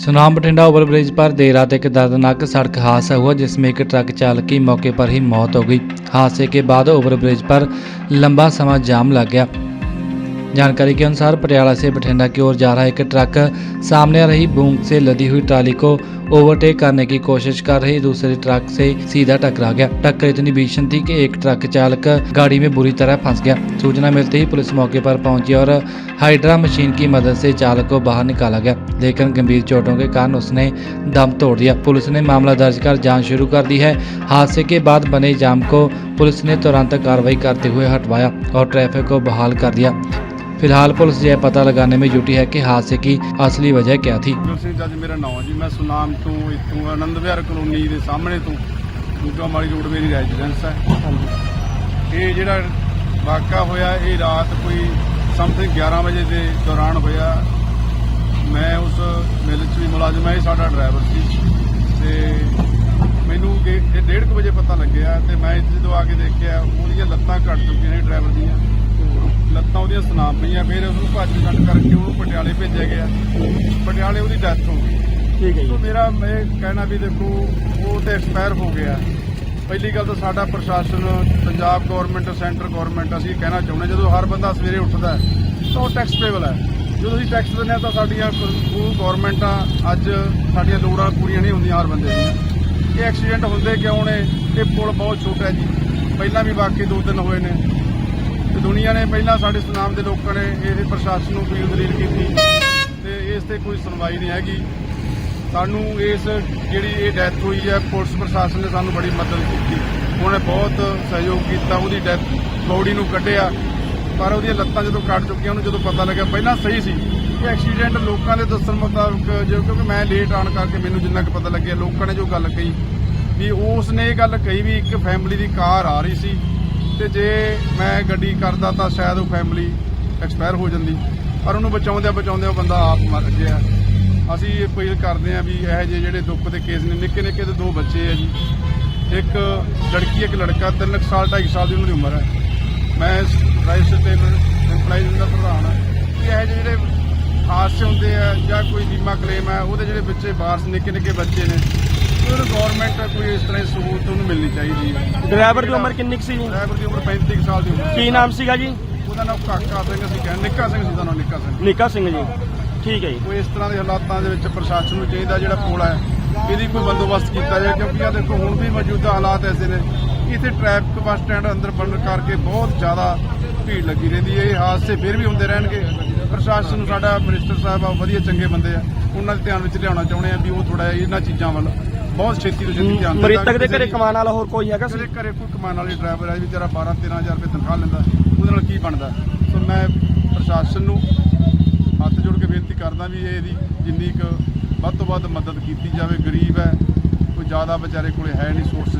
Sunam Bathinda overbridge पर देर रात एक दर्दनाक सड़क हादसा हुआ जिसमें एक ट्रक चालक की मौके पर ही मौत हो गई हादसे के बाद ओवरब्रिज पर लंबा समय जाम लग गया जानकारी के अनुसार पटियाला से बठिंडा की ओर जा रहा एक ट्रक सामने आ रही बूंग से लदी हुई ट्राली को ओवरटेक करने की कोशिश कर रही दूसरे ट्रक से सीधा टकरा गया। टक्कर इतनी भीषण थी कि एक ट्रक चालक गाड़ी में बुरी तरह फंस गया। सूचना मिलते ही पुलिस मौके पर पहुँची और हाइड्रा मशीन की मदद से चालक को बाहर निकाला गया। लेकिन गंभीर चोटों के कारण उसने दम तोड़ दिया। पुलिस ने मामला दर्ज कर जाँच शुरू कर दी है। हादसे के बाद बने जाम को पुलिस ने तुरंत कार्रवाई करते हुए हटवाया और ट्रैफ़िक को बहाल कर दिया। फिलहाल पुलिस यह पता लगाने में जुटी है कि हादसे की असली वजह क्या थी ਗੁਰ ਸਿੰਘ ਜੱਜ ਮੇਰਾ ਨਾਮ ਜੀ ਮੈਂ ਸੁਨਾਮ ਤੋਂ ਇੱਥੋਂ ਆਨੰਦ ਵਿਹਾਰ ਕਲੋਨੀ ਦੇ ਸਾਹਮਣੇ ਤੋਂ ਦੂਗਾ ਮਾਲੀ ਰੋਡ ਮੇਰੀ ਰੈਜ਼ੀਡੈਂਸ ਹੈ ਇਹ ਜਿਹੜਾ ਵਾਕਾ ਹੋਇਆ ਇਹ ਰਾਤ ਕੋਈ ਸਮਥਿੰਗ 11 ਵਜੇ ਦੇ ਦੌਰਾਨ ਹੋਇਆ ਮੈਂ ਉਸ ਮਿਲ 'ਚ ਵੀ ਮੁਲਾਜ਼ਮ ਹੈ ਇਹ ਸਾਡਾ ਡਰਾਈਵਰ ਸੀ ਤੇ ਮੈਨੂੰ ਕਿ ਇਹ 1:30 ਵਜੇ ਪਤਾ ਲੱਗਿਆ ਤੇ ਮੈਂ ਇੱਥੇ ਜਦੋਂ ਆ ਕੇ ਦੇਖਿਆ ਉਹਦੀਆਂ ਲੱਤਾਂ ਕੱਟ ਚੁੱਕੀਆਂ ਨੇ ਡਰਾਈਵਰ ਦੀਆਂ ਲੱਤਾਂ ਉਹਦੀਆਂ ਸੁਨਾਮ ਪਈਆਂ ਫਿਰ ਉਹਨੂੰ ਭੱਜ ਕੱਟ ਕਰਕੇ ਉਹਨੂੰ ਪਟਿਆਲੇ ਭੇਜਿਆ ਗਿਆ। ਪਟਿਆਲੇ ਉਹਦੀ ਡੈਥ ਹੋ ਗਈ। ਠੀਕ ਹੈ ਜੀ। ਮੇਰਾ ਇਹ ਕਹਿਣਾ ਵੀ ਦੇਖੋ ਉਹ ਤੇ ਐਕਸਪਾਇਰ ਹੋ ਗਿਆ। ਪਹਿਲੀ ਗੱਲ ਤਾਂ ਸਾਡਾ ਪ੍ਰਸ਼ਾਸਨ ਪੰਜਾਬ ਗਵਰਨਮੈਂਟ ਸੈਂਟਰ ਗਵਰਨਮੈਂਟ ਅਸੀਂ ਕਹਿਣਾ ਚਾਹੁੰਦੇ ਜਦੋਂ ਹਰ ਬੰਦਾ ਸਵੇਰੇ ਉੱਠਦਾ ਤਾਂ ਉਹ ਟੈਕਸ ਪੇਬਲ ਹੈ। ਜਦੋਂ ਅਸੀਂ ਟੈਕਸ ਦਿੰਦੇ ਹਾਂ ਤਾਂ ਸਾਡੀਆਂ ਉਹ ਗਵਰਨਮੈਂਟਾਂ ਅੱਜ ਸਾਡੀਆਂ ਲੋੜਾਂ ਪੂਰੀਆਂ ਨਹੀਂ ਹੁੰਦੀਆਂ ਹਰ ਬੰਦੇ ਦੀਆਂ। ਇਹ ਐਕਸੀਡੈਂਟ ਹੁੰਦੇ ਕਿਉਂ ਨੇ? ਇਹ ਪੁਲ ਬਹੁਤ ਛੋਟਾ ਜੀ। ਪਹਿਲਾਂ ਵੀ ਵਾਕਈ ਦੋ ਤਿੰਨ ਹੋਏ ਨੇ। ਤੇ ਦੁਨੀਆ ਨੇ ਪਹਿਲਾਂ ਸਾਡੇ ਸੁਨਾਮ ਦੇ ਲੋਕਾਂ ਨੇ ਇਹ ਪ੍ਰਸ਼ਾਸਨ ਨੂੰ ਅਪੀਲ ਦਲੀਲ ਕੀਤੀ ਤੇ ਇਸ ਤੇ ਕੋਈ ਸੁਣਵਾਈ ਨਹੀਂ ਹੈਗੀ। ਸਾਨੂੰ ਇਸ ਜਿਹੜੀ ਇਹ ਡੈਥ ਹੋਈ ਹੈ, ਪੁਲਿਸ ਪ੍ਰਸ਼ਾਸਨ ਨੇ ਸਾਨੂੰ ਬੜੀ ਮਦਦ ਕੀਤੀ। ਉਹਨੇ ਬਹੁਤ ਸਹਿਯੋਗ ਕੀਤਾ, ਉਹਦੀ ਡੈਥ ਬੋਡੀ ਨੂੰ ਕੱਢਿਆ। ਪਰ ਉਹਦੀਆਂ ਲੱਤਾਂ ਜਦੋਂ ਕੱਟ ਚੁੱਕੀਆਂ, ਉਹਨੂੰ ਜਦੋਂ ਪਤਾ ਲੱਗਿਆ, ਪਹਿਲਾਂ ਸਹੀ ਸੀ। ਕਿ ਐਕਸੀਡੈਂਟ ਲੋਕਾਂ ਦੇ ਦੱਸਣ ਮੁਤਾਬਕ ਜੋ ਕਿਉਂਕਿ ਮੈਂ ਲੇਟ ਆਣ ਕਰਕੇ ਮੈਨੂੰ ਜਿੰਨਾ ਕੁ ਪਤਾ ਲੱਗਿਆ, ਲੋਕਾਂ ਨੇ ਜੋ ਗੱਲ ਕਹੀ, ਵੀ ਉਸ ਨੇ ਇਹ ਗੱਲ ਕਹੀ ਵੀ ਇੱਕ ਫੈਮਿਲੀ ਦੀ ਕਾਰ ਆ ਰਹੀ ਸੀ। ਤੇ ਜੇ ਮੈਂ ਗੱਡੀ ਕਰਦਾ ਤਾਂ ਸ਼ਾਇਦ ਉਹ ਫੈਮਿਲੀ ਐਕਸਪਾਇਰ ਹੋ ਜਾਂਦੀ। ਪਰ ਉਹਨੂੰ ਬਚਾਉਂਦਿਆਂ ਬਚਾਉਂਦਿਆਂ ਬੰਦਾ ਆਪ ਮਰ ਗਿਆ। ਅਸੀਂ ਇਹ ਅਪੀਲ ਕਰਦੇ ਹਾਂ ਵੀ ਇਹ ਜਿਹੇ ਜਿਹੜੇ ਦੁੱਖ ਦੇ ਕੇਸ ਨੇ, ਨਿੱਕੇ ਨਿੱਕੇ ਤੇ ਦੋ ਬੱਚੇ ਆ ਜੀ। ਇੱਕ ਲੜਕੀ, ਇੱਕ ਲੜਕਾ 3 ਸਾਲ 2.5 ਸਾਲ ਦੀ ਉਹਨਾਂ ਦੀ ਉਮਰ ਹੈ। ਮੈਂ ਰਾਈਸ ਤੇ ਇੰਪਲਾਈਜ਼ ਦਾ ਪ੍ਰਧਾਨ ਹਾਂ। ਕਿ ਇਹ ਜਿਹੇ ਜਿਹੜੇ ਹਾਦਸੇ ਹੁੰਦੇ ਆ ਜਾਂ ਕੋਈ ਬੀਮਾ ਕਲੇਮ ਹੈ, ਉਹਦੇ ਜਿਹੜੇ ਬੱਚੇ ਵਾਰਸ ਨਿੱਕੇ ਨਿੱਕੇ ਬੱਚੇ ਨੇ ਉਹਨੂੰ ਗਵਰਨਮੈਂਟ ਕੋਈ ਇਸ ਤਰ੍ਹਾਂ ਦੀ ਸਹੂਲਤ ਉਹਨੂੰ ਮਿਲਣੀ ਚਾਹੀਦੀ ਹੈ। ਡਰਾਈਵਰ ਦੀ ਉਮਰ ਕਿੰਨੀ ਕੁ ਸੀ ਡਰਾਈਵਰ ਦੀ ਉਮਰ 35 ਕੁ ਸਾਲ ਦੀ ਉਮਰ ਕੀ ਨਾਮ ਸੀਗਾ ਜੀ? ਉਹਦਾ ਨਾਮ ਕਾਕਾ ਸਿੰਘ ਅਸੀਂ ਕਹਿੰਦੇ ਨਿੱਕਾ ਸਿੰਘ ਸੀ ਦਾ ਨਾਮ ਨਿੱਕਾ ਸਿੰਘ। ਨਿੱਕਾ ਸਿੰਘ ਜੀ। ਠੀਕ ਹੈ ਜੀ। ਕੋਈ ਇਸ ਤਰ੍ਹਾਂ ਦੇ ਹਾਲਾਤਾਂ ਦੇ ਵਿੱਚ ਪ੍ਰਸ਼ਾਸਨ ਨੂੰ ਚਾਹੀਦਾ ਜਿਹੜਾ ਪੁਲ ਹੈ ਇਹਦੀ ਕੋਈ ਬੰਦੋਬਸਤ ਕੀਤਾ ਜਾਏ ਕਿਉਂਕਿ ਆ ਦੇਖੋ ਹੁਣ ਵੀ ਮੌਜੂਦਾ ਹਾਲਾਤ ਐਸੇ ਨੇ। ਇੱਥੇ ਟ੍ਰੈਫਿਕ ਬੱਸ ਸਟੈਂਡ ਅੰਦਰ ਬਣਨ ਕਰਕੇ ਬਹੁਤ ਜ਼ਿਆਦਾ ਭੀੜ ਲੱਗੀ ਰਹਿੰਦੀ ਹੈ। ਇਹ ਹਾਦਸੇ ਫਿਰ ਵੀ ਹੁੰਦੇ ਰਹਿਣਗੇ। ਪ੍ਰਸ਼ਾਸਨ ਨੂੰ ਸਾਡਾ ਮਿਨਿਸਟਰ ਸਾਹਿਬ ਆ ਵਧੀਆ ਚੰਗੇ ਬੰਦੇ ਆ। ਉਹਨਾਂ ਦੇ ਧਿਆਨ ਵਿੱਚ ਲਿਆਉਣਾ ਚਾਹੁੰਦੇ ਆ ਵੀ ਉਹ ਥੋੜਾ ਇਹਨਾਂ ਚੀਜ਼ਾਂ ਵੱਲ ਬਹੁਤ ਛੇਤੀ ਤੋਂ ਛੇਤੀ ਦੇਣ ਮ੍ਰਿਤਕ ਦੇ ਘਰੇ ਕਮਾਉਣ ਵਾਲਾ ਹੋਰ ਕੋਈ ਹੈਗਾ ਸੀ? ਘਰੇ ਕੋਈ ਕਮਾਉਣ ਵਾਲੀ ਡਰਾਈਵਰ ਹੈ ਵੀ ਤੇਰਾ 12 13000 ਰੁਪਏ ਤਨਖਾਹ ਲੈਂਦਾ ਉਹਦੇ ਨਾਲ ਕੀ ਬਣਦਾ? ਸੋ ਮੈਂ ਪ੍ਰਸ਼ਾਸਨ ਨੂੰ ਹੱਥ ਜੋੜ ਕੇ ਬੇਨਤੀ ਕਰਦਾ ਵੀ ਇਹ ਇਹਦੀ ਜਿੰਨੀ ਕੁ ਵੱਧ ਤੋਂ ਵੱਧ ਮਦਦ ਕੀਤੀ ਜਾਵੇ ਗਰੀਬ ਹੈ ਕੋਈ ਜ਼ਿਆਦਾ ਵਿਚਾਰੇ ਕੋਲੇ ਹੈ ਨਹੀਂ ਸੋਰਸ